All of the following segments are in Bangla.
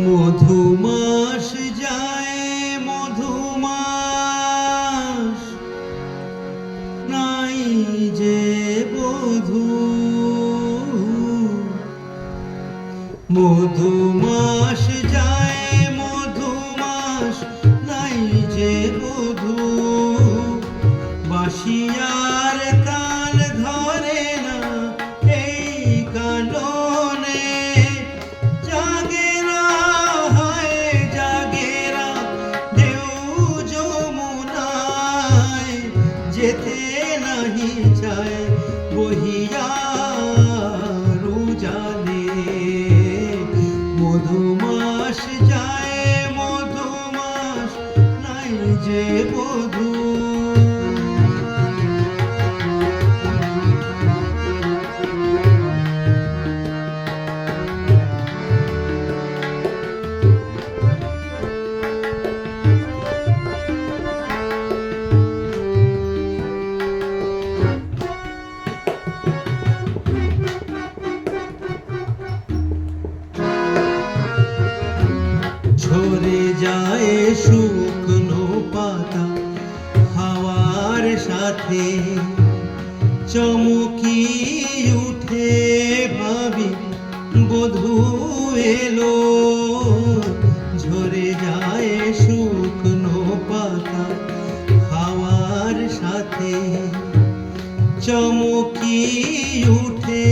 মধুমাস যায় মধুমাস। নাই যে বধু। মধুমাস যায় যেতে নাহি চায় বহিয়া রুজানে। মধুমাস যায় মধুমাস নাই যে বধূ শুকনো পাতা হাওয়ার সাথে চমকি উঠে ভাবি, বধু এলো। ঝরে যায় শুকনো পাতা হাওয়ার সাথে চমকি উঠে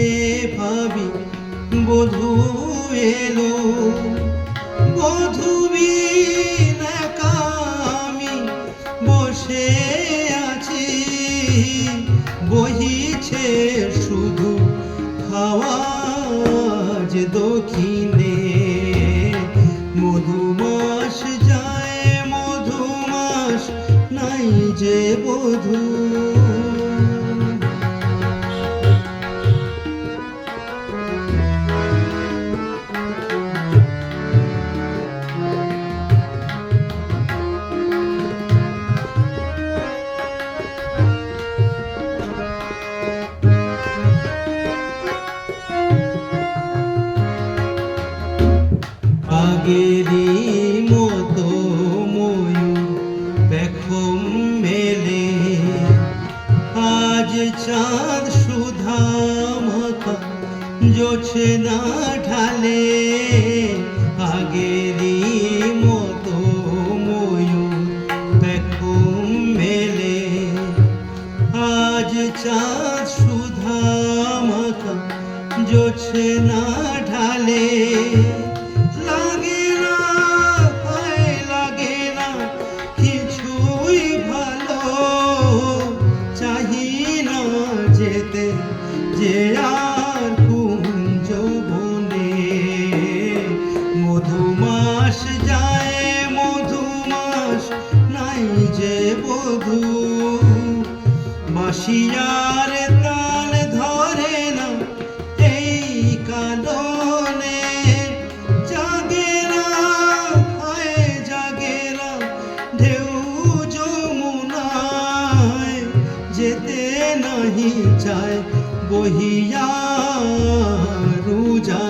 ভাবি, বধু এলো। বহিছে শুধু হাওয়াজ দক্ষিণে। মধুমাস যায় মধুমাস নাই যে বধূ। আগেরই মতো ময়ূর পেখম মেলে। আজ চাঁদ সুধা মাথা জোছে না ঢালে। আগেরই মতো ময়ূর পেখম মেলে। আজ চাঁদ সুধা মাথা জোছে না ঢালে। বাঁশিয়ার তাল ধরে না এই কাননে জাগে না হায় জাগে না, ঢেউ যেতে নাহি চায় বহিয়া রুজা